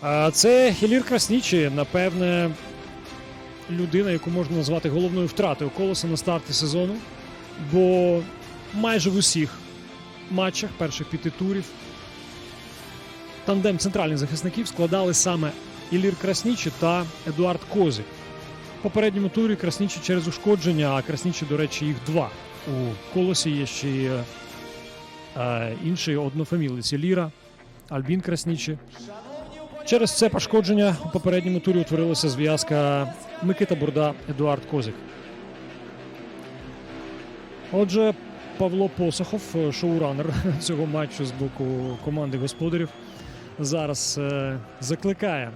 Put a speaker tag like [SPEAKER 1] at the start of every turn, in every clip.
[SPEAKER 1] А Це Хілір Краснічі, напевне, людина, яку можна назвати головною втратою колоса на старті сезону. Бо майже в усіх матчах перших п'яти турів тандем центральних захисників складали саме Ілір Краснічі та Едуард Козик. В попередньому турі Краснічі через ушкодження, а Краснічі, до речі, їх два. У колосі є ще й е, інший однофамілець Іліра, Альбін Краснічі. Через це пошкодження у попередньому турі утворилася зв'язка Микита Бурда, Едуард Козик. Отже, Павло Посохов, е, шоуранер цього матчу з боку команди господарів, зараз е, закликає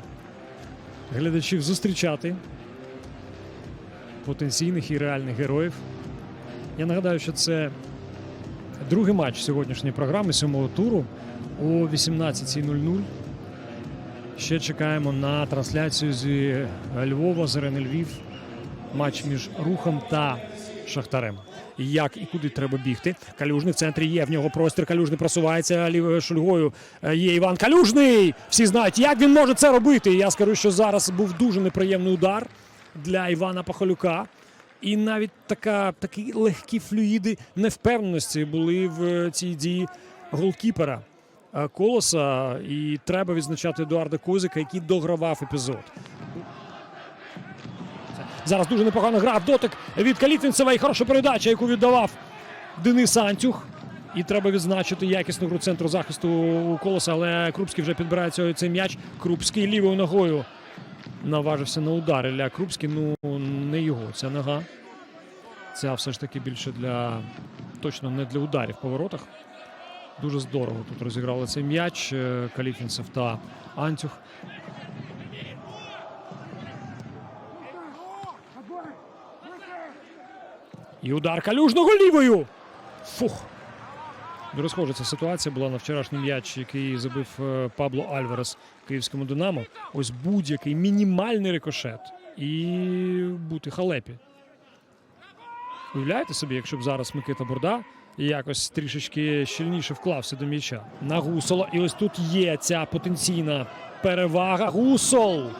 [SPEAKER 1] глядачів зустрічати потенційних і реальних героїв. Я нагадаю, що це другий матч сьогоднішньої програми сьомого туру о 18.00. Ще чекаємо на трансляцію зі Львова, з арени Львів. Матч між рухом та Шахтарем. Як і куди треба бігти? Калюжний в центрі є. В нього простір. Калюжний просувається лівою шульгою. Е, Є Іван Калюжний. Всі знають, як він може це робити. Я скажу, що зараз був дуже неприємний удар для Івана Пахалюка. І навіть така, такі легкі флюїди невпевненості були в е, цій дії голкіпера е, колоса. І треба відзначати Едуарда Козика, який догравав епізод. Зараз дуже непогано грав дотик від Калітвінцева і хороша передача, яку віддавав Денис Антюх. І треба відзначити якісну гру центру захисту колоса, але Крупський вже підбирає цей м'яч. Крупський лівою ногою наважився на удар. Ілля Крупський, ну не його ця нога. Ця все ж таки більше для точно не для ударів по воротах. Дуже здорово тут розіграли цей м'яч. е, Калітвінцев та Антюх. І удар калюжного лівою. Фух. Дуже схожа ця ситуація була на вчорашній м'яч, який забив е, Пабло Альварес київському Динамо. Ось будь-який мінімальний рикошет і бути халепі. Уявляєте собі, якщо б зараз Микита Бурда якось трішечки щільніше вклався до м'яча на Гусола. І ось тут є ця потенційна перевага. Гусол!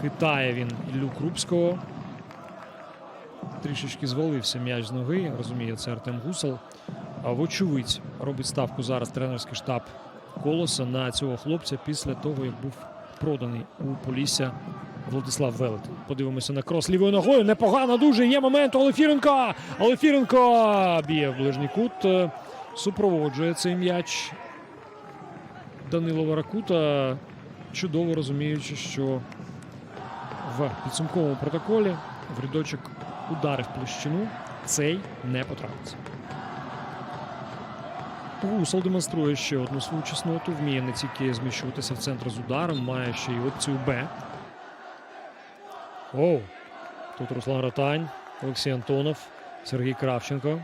[SPEAKER 1] Хитає він Іллю Крупського. Трішечки звалився м'яч з ноги. Розуміє, це Артем Гусол. А вочевидь робить ставку зараз тренерський штаб колоса на цього хлопця після того, як був проданий у Полісся Владислав Велет. Подивимося на крос лівою ногою. Непогано дуже. Є момент у Олефіренка. Олефіренко б'є в ближній кут. Е, Супроводжує цей м'яч Данило Варакута, чудово розуміючи, що в підсумковому протоколі в рядочок удари в площину цей не потрапиться. Гусел демонструє ще одну свою чесноту. Вміє не тільки зміщуватися в центр з ударом, має ще й опцію Б. Оу. Тут Руслан Ротань, Олексій Антонов, Сергій Кравченко.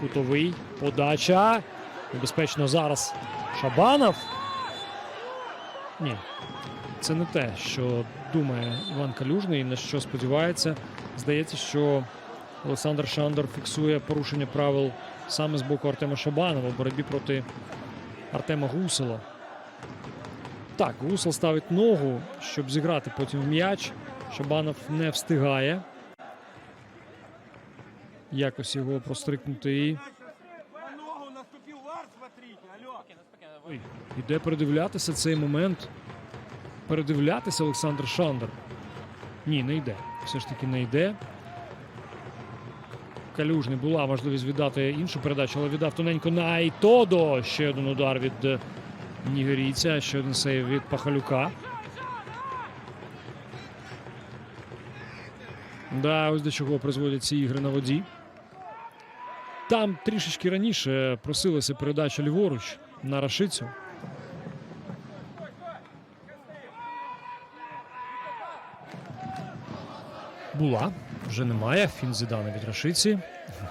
[SPEAKER 1] Кутовий. Подача. Небезпечно зараз Шабанов. Ні. Це не те, що думає Іван Калюжний, на що сподівається. Здається, що Олександр Шандор фіксує порушення правил саме з боку Артема Шабанова в боротьбі проти Артема Гусела. Так, Гусел ставить ногу, щоб зіграти потім в м'яч. Шабанов не встигає. Якось його прострикнути і. Ой, Іде передивлятися цей момент. Передивлятися Олександр Шандер. Ні, не йде. Все ж таки не йде. Калюжний була можливість віддати іншу передачу, але віддав тоненько на Айтодо. Ще один удар від нігерійця, ще один сейв від Пахалюка. Да, ось до чого призводять ці ігри на воді. Там трішечки раніше просилася передача ліворуч на Рашицю. Була, вже немає. Фін Зідана від Рашиці.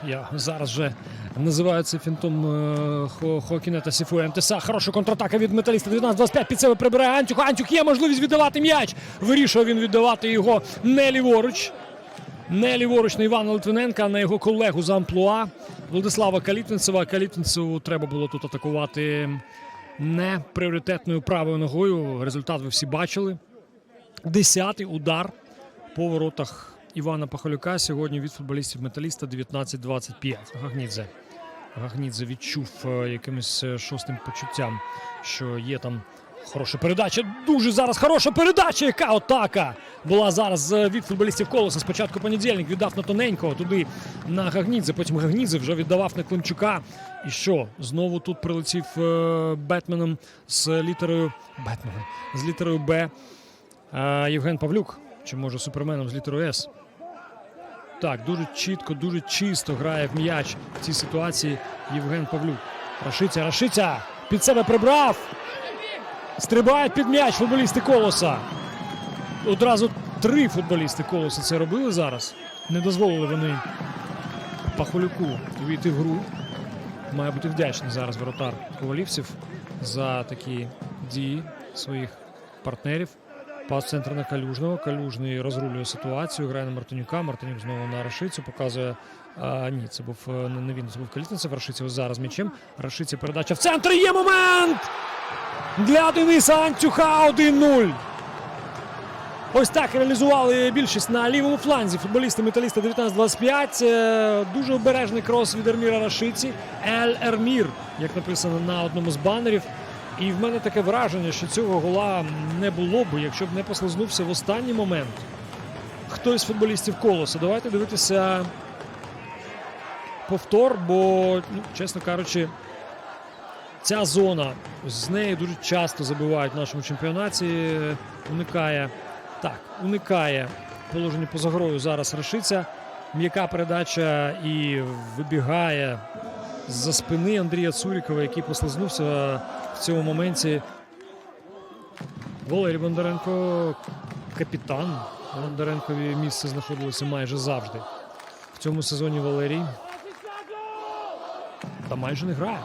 [SPEAKER 1] Я зараз вже називаю це фінтом е, Хо- Хоакіна та Сіфу МТСА. Хороша контратака від металіста. 19-25 під себе прибирає Антюх. Антюх є можливість віддавати м'яч. Вирішує він віддавати його не ліворуч. Не ліворуч на Івана Литвиненка, а на його колегу з амплуа Владислава Калітвинцева. Калітвинцеву треба було тут атакувати не пріоритетною правою ногою. Результат ви всі бачили. Десятий удар по воротах Івана Пахалюка сьогодні від футболістів металіста 19-25. Гагнідзе. Гагнідзе відчув е, якимось е, шостим почуттям, що є там хороша передача. Дуже зараз хороша передача. Яка атака була зараз е, від футболістів колоса. Спочатку понедільник віддав на тоненького туди на Гагнідзе. Потім Гагнідзе вже віддавав на Климчука. І що? Знову тут прилетів Бетменом з літерою Бетменом з літерою Б. Євген Павлюк. Чи може суперменом з літерою С. Так, дуже чітко, дуже чисто грає в м'яч в цій ситуації Євген Павлюк. Рашиця, Рашиця! Під себе прибрав! Стрибають під м'яч футболісти колоса. Одразу три футболісти колоса це робили зараз. Не дозволили вони Пахолюку увійти в гру. Має бути вдячний зараз воротар ковалівців за такі дії своїх партнерів. Пас центр на Калюжного. Калюжний розрулює ситуацію. Грає на Мартинюка. Мартинюк знову на Рашицю. Показує. А, ні, це був е, не він, це був Калітницев. Рашиця зараз м'ячем. Рашиця передача в центр. Є момент! Для Дениса Антюха 1-0. Ось так реалізували більшість на лівому фланзі. Футболісти металіста 19-25. Е, Дуже обережний крос від Ерміра Рашиці. Ель Ермір, як написано на одному з банерів. І в мене таке враження, що цього гола не було б, якщо б не послизнувся в останній момент. Хтось з футболістів колоса. Давайте дивитися повтор, бо, ну, чесно кажучи, ця зона з неї дуже часто забивають в нашому чемпіонаті. Уникає так, уникає положення поза грою зараз Рашиця. М'яка передача і вибігає з-за спини Андрія Цурікова, який послизнувся в цьому моменті. Валерій Бондаренко капітан. Бондаренкові місце знаходилося майже завжди. В цьому сезоні Валерій. Та майже не грає.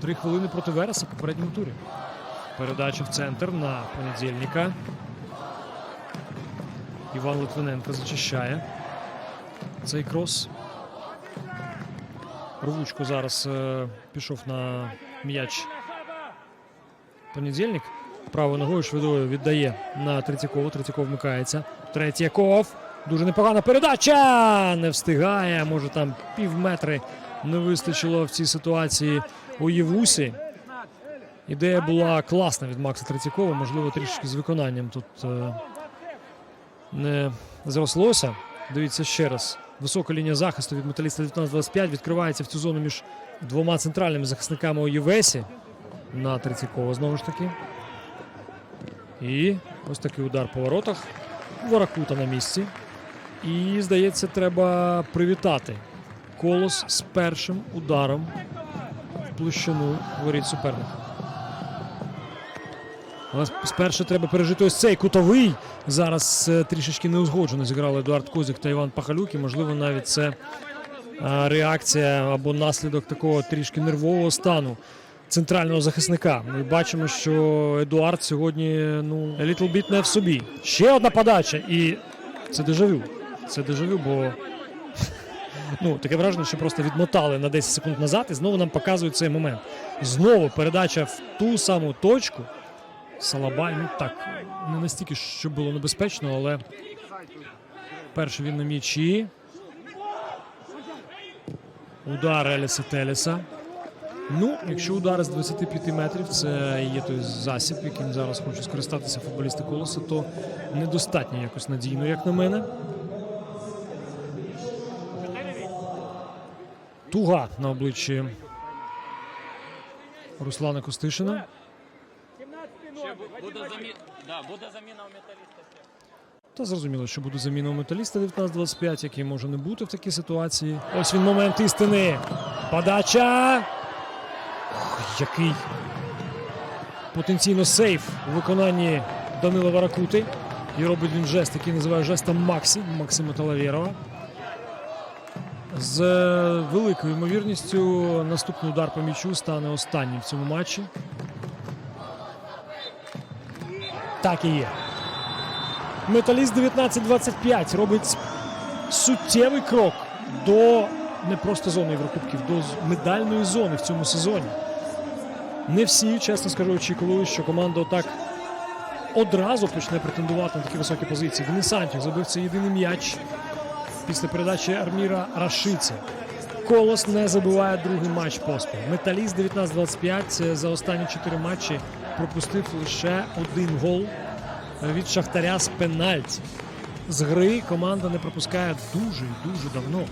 [SPEAKER 1] Три хвилини проти Вереса в попередньому турі. Передача в центр на понедільника. Іван Литвиненко зачищає цей крос. Рвучко зараз е, пішов на м'яч понедільник. Правою ногою швидою віддає на Третьякова. Третьяков вмикається. Третьяков. Дуже непогана передача. Не встигає. Може там пів метри не вистачило в цій ситуації у Євусі. Ідея була класна від Макса Третьякова. Можливо, трішки з виконанням тут е, не зрослося. Дивіться ще раз. Висока лінія захисту від металіста 19-25 відкривається в цю зону між двома центральними захисниками у Євесі на Третьякова знову ж таки. І ось такий удар по воротах. Воракута на місці. І, здається, треба привітати колос з першим ударом в площину воріт суперника. Але спершу треба пережити ось цей кутовий. Зараз е, трішечки неузгоджено зіграли Едуард Козик та Іван Пахалюк. І, можливо, навіть це реакція або наслідок такого трішки нервового стану центрального захисника. Ми бачимо, що Едуард сьогодні ну little bit не в собі. Ще одна подача, і це дежавю. Це дежавю, бо ну таке враження, що просто відмотали на 10 секунд назад, і знову нам показують цей момент. Знову передача в ту саму точку. Салабай, ну так, не настільки, що було небезпечно, але перший він на м'ячі. Удар Еліса Теліса. Ну, якщо удари з 25 метрів, це є той засіб, яким зараз хочуть скористатися футболісти колоса, то недостатньо якось надійно, як на мене. Туга на обличчі Руслана Костишина.
[SPEAKER 2] Буде заміна. Да, буде заміна у металіста.
[SPEAKER 1] Та зрозуміло, що буде заміна у металіста 19-25, який може не бути в такій ситуації. Ось він момент істини. Подача. Ох, який потенційно сейф у виконанні Данила Варакути. І робить він жест, який називає жестом Максі Максима Талавєрова. З е, великою ймовірністю наступний удар по м'ячу стане останнім в цьому матчі. Так і є. Металіст 19-25 робить суттєвий крок до не просто зони Єврокубків, до медальної зони в цьому сезоні. Не всі, чесно скажу, очікували, що команда отак одразу почне претендувати на такі високі позиції. Денис Антіх забив цей єдиний м'яч після передачі Арміра Рашиці. Колос не забиває другий матч поспіль. Металіст 19-25 за останні чотири матчі пропустив лише один гол від Шахтаря з пенальті. З гри команда не пропускає дуже і дуже давно.